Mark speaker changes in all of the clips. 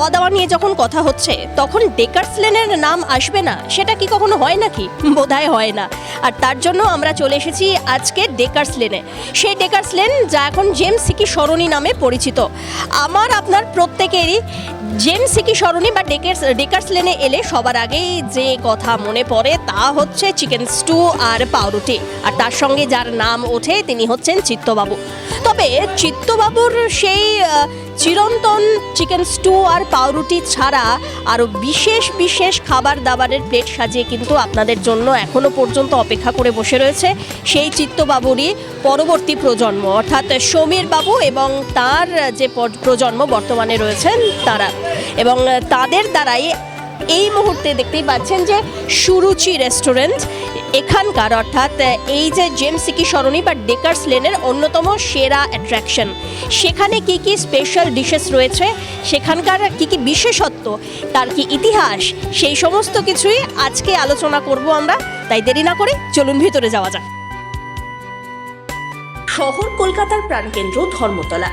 Speaker 1: খাওয়া দাওয়া নিয়ে যখন কথা হচ্ছে, তখন ডেকার্স লেনের নাম আসবে না। সেটা কি কখনো হয় নাকি? বোধহয় হয় না। আর তার জন্য আমরা চলে এসেছি আজকে ডেকার্স লেনে সেই ডেকার্স লেন যা এখন জেমস সিকি সরণি নামে পরিচিত। আমার, আপনার প্রত্যেকেরই জেমস সিকি সরণি বা ডেকার্স ডেকার্স লেনে এলে সবার আগেই যে কথা মনে পড়ে তা হচ্ছে চিকেন স্টু আর পাউরুটি। আর তার সঙ্গে যার নাম ওঠে তিনি হচ্ছেন চিত্তবাবু। তবে চিত্তবাবুর সেই চিরন্তন চিকেন স্টু আর পাউরুটি ছাড়া আরও বিশেষ বিশেষ খাবার দাবারের প্লেট সাজিয়ে কিন্তু আপনাদের জন্য এখনও পর্যন্ত অপেক্ষা করে বসে রয়েছে সেই চিত্তবাবুরই পরবর্তী প্রজন্ম। অর্থাৎ সমীর বাবু এবং তার যে প্রজন্ম বর্তমানে রয়েছেন তারা। এবং তাদের দ্বারাই এই মুহূর্তে দেখতেই পাচ্ছেন যে সুরুচি রেস্টুরেন্ট, এখানকার অর্থাৎ এই যে জেমস সিকি সরণি বা ডেকার্স লেনের অন্যতম সেরা অ্যাট্রাকশন সেখানে কি কি স্পেশাল ডিশেস রয়েছে? সেখানকার কি কি বিশেষত্ব? তার কি ইতিহাস? সেই সমস্ত কিছুই আজকে আলোচনা করব আমরা। তাই দেরি না করে চলুন ভিতরে যাওয়া যাক। শহর কলকাতার প্রাণকেন্দ্র ধর্মতলা,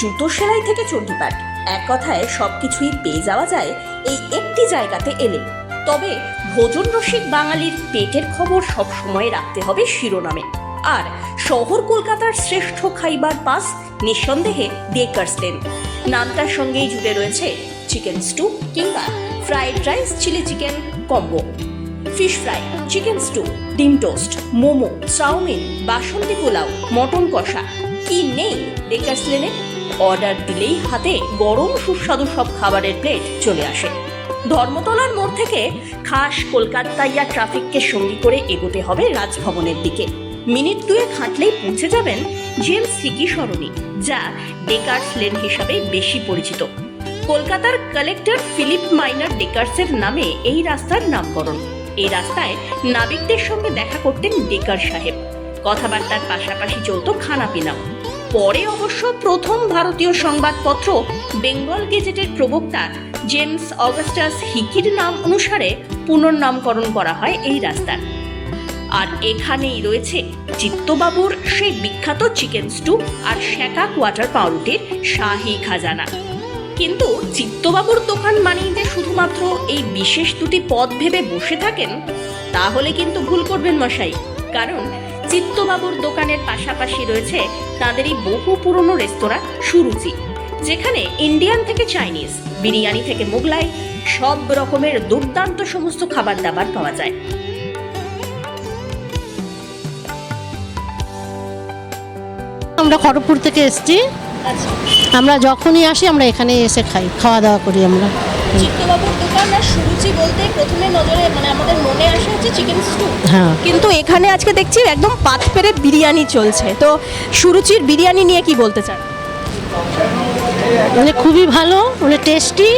Speaker 1: জুতো সেলাই থেকে চণ্ডীপাঠ। এক কথায় সবকিছুই পেয়ে যাওয়া যায় এই একটি জায়গাতে এলে। তবে ভোজন রসিক বাঙালির পেটের খবর সব সময় রাখতে হবে শিরোনামে। আর শহর কলকাতার শ্রেষ্ঠ খাইবার পাস নিঃসন্দেহে ডেকার্স লেন নামটার সঙ্গেই জুড়ে রয়েছে চিকেন স্টু কিংবা fried rice chilli chicken combo. Fish fry, chicken stew ডিম টোস্ট, মোমো, চাউমিন, বাসন্তী পোলাও, মটন কষা, কি নেই ডেকার্স লেনে? অর্ডার দিলেই হাতে গরম সুস্বাদু সব খাবারের প্লেট চলে আসে। ধর্মতলার মোড় থেকে খাস কলকাতাইয়া ট্রাফিককে সঙ্গী করে এগোতে হবে রাজভবনের দিকে। মিনিট দুয়েক হাঁটলেই পৌঁছে যাবেন জেমস সিকি সরণি, যা ডেকার্স লেন হিসাবে বেশি পরিচিত। কলকাতার কালেক্টর ফিলিপ মাইনার ডেকার্সের নামে এই রাস্তার নামকরণ। এই রাস্তায় নাবিকদের সঙ্গে দেখা করতেন ডেকার সাহেব। কথাবার্তার পাশাপাশি চলতো খানাপিনাও। পরে অবশ্য প্রথম ভারতীয় সংবাদপত্র বেঙ্গল গেজেটের প্রবক্তা জেমস অগাস্টাস হিকির নাম অনুসারে পুনর্নামকরণ করা হয় এই রাস্তার। আর এখানেই রয়েছে চিত্তবাবুর সেই বিখ্যাত চিকেন স্টু আর শ্যাকা কোয়াটার পাউরুটির শাহী খাজানা। কিন্তু চিত্তবাবুর দোকান মানেই যে শুধুমাত্র এই বিশেষ দুটি পদ ভেবে বসে থাকেন, তাহলে কিন্তু ভুল করবেন মশাই। কারণ চিত্তবাবুর দোকানের পাশাপাশি রয়েছে তাদেরই বহু পুরনো রেস্তোরাঁ সুরুচি যেখানে ইন্ডিয়ান থেকে চাইনিজ বিরিয়ানি থেকে মোগলাই সব রকমের দুর্দান্ত সমস্ত খাবার দাবার পাওয়া যায়।
Speaker 2: আমরা খড়গপুর থেকে এসেছি। আমরা যখনই আসি আমরা এখানে এসে খাই খাওয়া দাওয়া করি আমরা।
Speaker 1: চিত্তবাবুর দোকান আর সুরুচি বলতে প্রথমে নজরে মানে আমাদের মনে আসে হচ্ছে চিকেন স্টু
Speaker 2: হ্যাঁ।
Speaker 1: কিন্তু এখানে আজকে দেখছি একদম পাত পেরে বিরিয়ানি চলছে। তো সুরুচির বিরিয়ানি নিয়ে কি বলতে চান?
Speaker 2: মানে খুবই ভালো মানে টেস্টি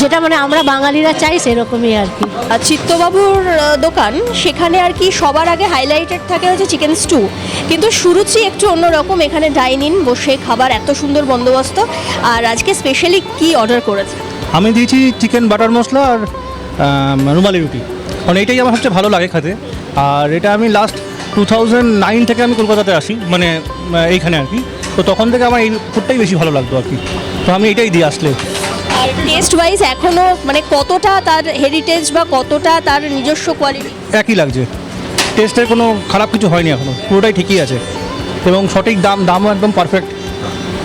Speaker 2: যেটা মানে আমরা বাঙালিরা চাই সেরকমই আর কি।
Speaker 1: আর চিত্তবাবুর দোকান সেখানে আর কি সবার আগে হাইলাইটেড থাকে হচ্ছে চিকেন স্টু কিন্তু সুরুচি একটু অন্যরকম এখানে ডাইন ইন বসে খাবার এত সুন্দর বন্দোবস্ত। আর আজকে স্পেশালি কি অর্ডার করেছে?
Speaker 3: আমি দিয়েছি চিকেন বাটার মশলা আর রুমালি রুটি। কারণ এইটাই আমার সবচেয়ে ভালো লাগে খেতে। আর এটা আমি লাস্ট টু থাউজেন্ড নাইন থেকে আমি কলকাতাতে আসি মানে এইখানে আর কি। তো তখন থেকে আমার এই ফুডটাই বেশি ভালো লাগতো আর কি। তো আমি এটাই দিয়ে আসলে।
Speaker 1: আর টেস্ট ওয়াইজ এখনও মানে কতটা তার হেরিটেজ বা কতটা তার নিজস্ব কোয়ালিটি
Speaker 3: একই লাগছে। টেস্টের কোনো খারাপ কিছু হয়নি এখনও পুরোটাই ঠিকই আছে। এবং সঠিক দাম দামও একদম পারফেক্ট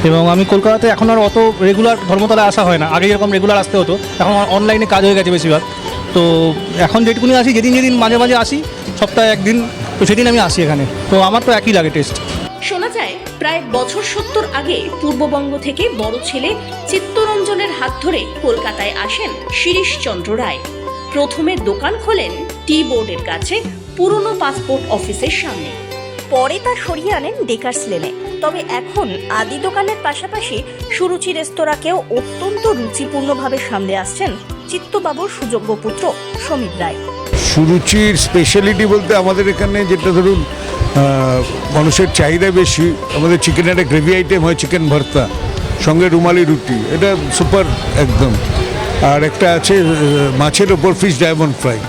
Speaker 3: এবং আমি কলকাতাতে এখন আর অত রেগুলার ধর্মতলায় আসা হয় না। আগে যেরকম রেগুলার আসতে হতো, এখন অনলাইনে কাজ হয়ে গেছে বেশিরভাগ। তো এখন যেটুকুনি আসি, যেদিন যেদিন মাঝে মাঝে আসি, সপ্তাহে একদিন, তো সেদিন আমি আসি এখানে। তো আমার তো একই লাগে টেস্ট
Speaker 1: শোনা যায়, প্রায় বছর সত্তর আগে পূর্ববঙ্গ থেকে বড় ছেলে চিত্তরঞ্জনের হাত ধরে কলকাতায় আসেন শিরিশ চন্দ্র রায়। প্রথমে দোকান খোলেন টি বোর্ডের কাছে, পুরনো পাসপোর্ট অফিসের সামনে। পরে তা সরিয়ে আনেন ডেকার্স লেনে। তবে এখন আদি দোকানের পাশাপাশি সুরুচি রেস্তোরাঁকেও অত্যন্ত রুচিপূর্ণভাবে সামনে আসছেন চিত্তবাবুর সুযোগ্য পুত্র সমীর রায়।
Speaker 4: সুরুচির স্পেশালিটি বলতে আমাদের এখানে যেটা ধরুন মানুষের চাহিদা বেশি, আমাদের চিকেনের একটা গ্রেভি আইটেম হয় চিকেন ভর্তা, সঙ্গে রুমালি রুটি, এটা সুপার একদম। আর একটা আছে মাছের ওপর ফিশ ডায়মন্ড ফ্রাই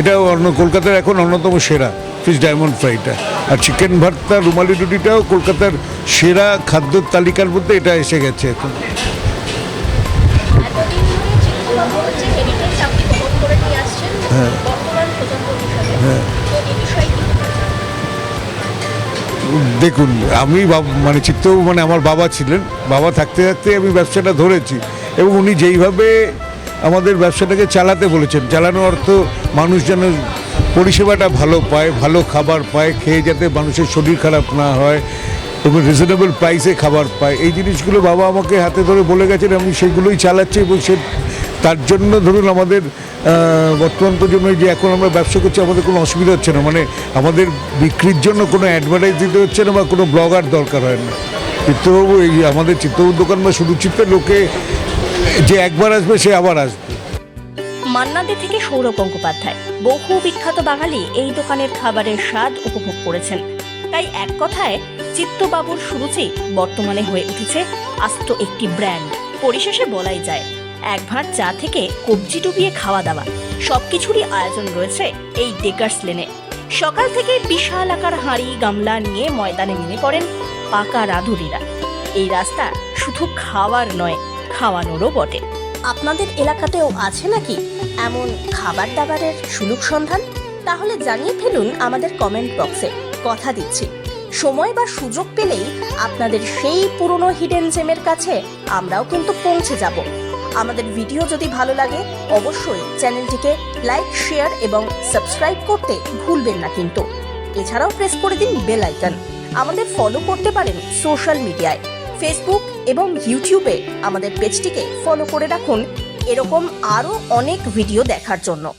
Speaker 4: এটাও অন্য কলকাতার এখন অন্যতম সেরা ফিশ ডায়মন্ড ফ্রাইটা আর চিকেন ভর্তা রুমালি রুটিটাও কলকাতার সেরা খাদ্যর তালিকার মধ্যে এটা এসে গেছে এখন।
Speaker 1: হ্যাঁ। হ্যাঁ।
Speaker 4: দেখুন আমি মানে চিত্ত মানে আমার বাবা ছিলেন বাবা থাকতে থাকতে আমি ব্যবসাটা ধরেছি। এবং উনি যেইভাবে আমাদের ব্যবসাটাকে চালাতে বলেছেন। চালানোর অর্থ মানুষ যেন পরিষেবাটা ভালো পায়, ভালো খাবার পায়, খেয়ে যাতে মানুষের শরীর খারাপ না হয় এবং রিজনেবল প্রাইসে খাবার পায়। এই জিনিসগুলো বাবা আমাকে হাতে ধরে বলে গেছেন, আমি সেগুলোই চালাচ্ছি এবং সে তার জন্য ধরুন আমাদের বর্তমান প্রজন্মে যে এখন আমরা ব্যবসা করছি, আমাদের কোনো অসুবিধা হচ্ছে না। মানে আমাদের বিক্রির জন্য কোনো অ্যাডভার্টাইজ দিতে হচ্ছে না বা কোনো ব্লগার দরকার হয় না। চিত্রবাবু এই আমাদের চিত্রবাবুর দোকান বা শুধু চিত্তের লোকে যে একবার আসবে, সে আবার আসবে।
Speaker 1: মান্নাদে থেকে সৌরভ গঙ্গোপাধ্যায়, বহু বিখ্যাত বাঙালি এই দোকানের খাবারের স্বাদ উপভোগ করেছেন। তাই এক কথায়, চিত্তবাবুর সুরুচি বর্তমানে হয়ে উঠেছে আস্ত একটি ব্র্যান্ড। পরিশেষে বলাই যায় এক ভাঁড় চা থেকে কবজি ডুবিয়ে খাওয়া দাওয়া, সবকিছুরই আয়োজন রয়েছে এই ডেকার্স লেনে। সকাল থেকে বিশাল আকার হাঁড়ি, গামলা নিয়ে ময়দানে নেমে পড়েন পাকা রাঁধুনিরা। এই রাস্তা শুধু খাওয়ার নয় খাওয়ানোরও বটে। আপনাদের এলাকাতেও আছে নাকি এমন খাবার দাবারের সুলুক সন্ধান? তাহলে জানিয়ে ফেলুন আমাদের কমেন্ট বক্সে কথা দিচ্ছি। সময় বা সুযোগ পেলেই আপনাদের সেই পুরনো হিডেন জেমের কাছে আমরাও কিন্তু পৌঁছে যাব। আমাদের ভিডিও যদি ভালো লাগে, অবশ্যই চ্যানেলটিকে লাইক শেয়ার এবং সাবস্ক্রাইব করতে ভুলবেন না কিন্তু। এছাড়াও প্রেস করে দিন বেল আইকন আমাদের ফলো করতে পারেন সোশ্যাল মিডিয়ায় ফেসবুক এবং ইউটিউবে আমাদের পেজটিকে ফলো করে রাখুন। এরকম আরও অনেক ভিডিও দেখার জন্য।